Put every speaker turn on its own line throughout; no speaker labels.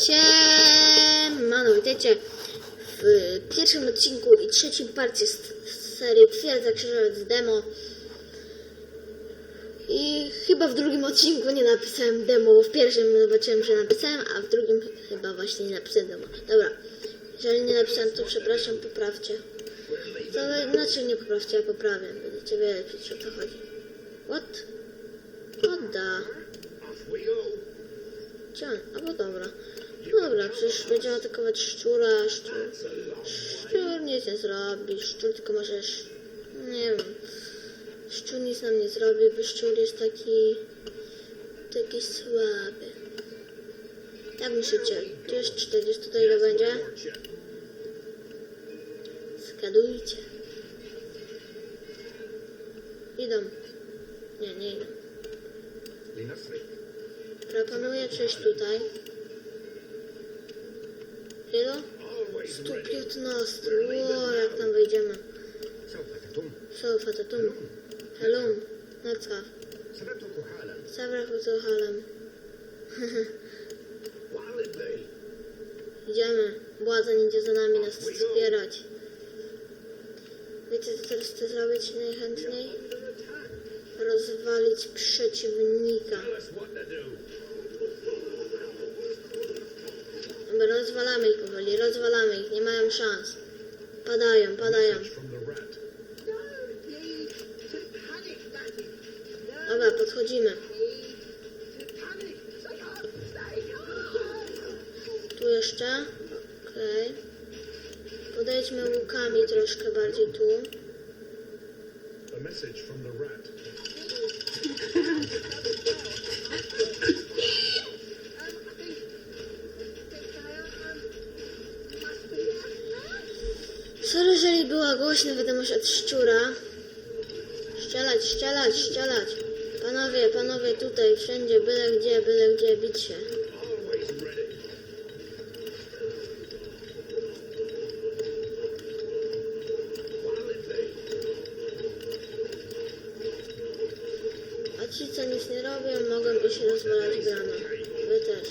Siemano, witajcie w pierwszym odcinku i trzecim parcie z z serii Twierdza Krzyżowiec demo. I chyba w drugim odcinku nie napisałem demo, bo w pierwszym zobaczyłem, że napisałem, a w drugim chyba właśnie nie napisałem demo. Dobra, jeżeli nie napisałem, to przepraszam, poprawcie. To znaczy nie poprawcie, ja poprawię. Będziecie wiedzieć o co chodzi. What? What the? Gdzie on? A bo dobra. No dobra, przecież będziemy atakować szczura. Szczur, szczur nic nie zrobi. Szczur tylko może... Nie wiem. Szczur nic nam nie zrobi, bo szczur jest taki... Taki słaby. Jak myślicie? Tu jest 40, to ile będzie? Zgadujcie. Idą. Nie, nie idą. Proponuję przejść tutaj. Ilu? 115. Ło, jak tam wejdziemy. Sofa to tum. Helum. Nocka. Sabra halem. Idziemy. Błazen idzie za nami nas wspierać. Wiecie co teraz chcę zrobić najchętniej? Rozwalić przeciwnika. Dobra, rozwalamy ich powoli, rozwalamy ich, nie mają szans. Padają, padają. Dobra, podchodzimy. Tu jeszcze. Okej. Podejdźmy łukami troszkę bardziej tu. Sorry, jeżeli była głośna wiadomość od szczura. Strzelać, strzelać, strzelać. Panowie, panowie, tutaj, wszędzie, byle gdzie, byle gdzie, bić się. A ci, co nic nie robią, mogą iść rozwalać bramę. Wy też.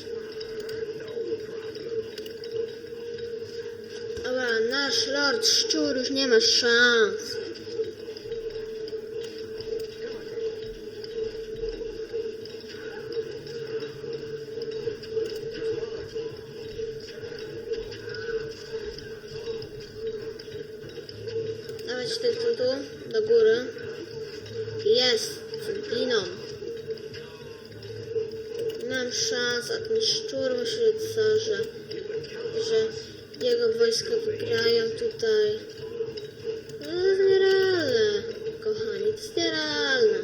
Dobra, nasz Lord Szczur już nie ma szans. Dawać tylko tu, do góry. Jest. Nie mam szans, a ten szczur myśli co, że, że jego wojska wygrają tutaj. No, To jest nierealne, kochani, to jest nierealne.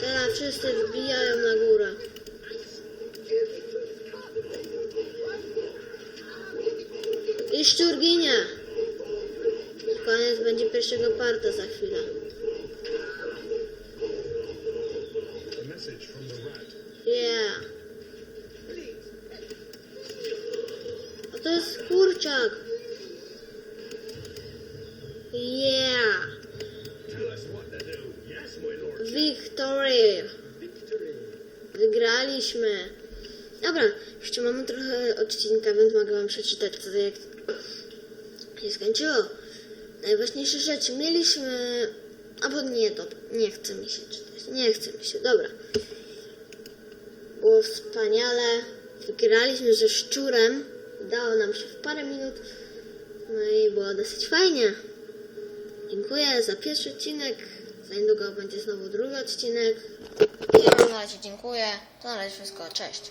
Teraz wszyscy wbijają na górę. I szczur ginie. Koniec będzie pierwszego parta za chwilę.
A message from the rat.
Yeah. A to jest kurczak. Yeah. Victory. Wygraliśmy. Dobra, jeszcze mamy trochę odcinka, więc mogę wam przeczytać, co jak się skończyło. Najważniejsze rzeczy. Mieliśmy... Albo nie, dobra, nie chce mi się czytać. Nie chce mi się, dobra. Było wspaniale. Wygraliśmy ze szczurem. Udało nam się w parę minut. No i było dosyć fajnie. Dziękuję za pierwszy odcinek. Za niedługo będzie znowu drugi odcinek. Ja na razie dziękuję. To na razie wszystko. Cześć.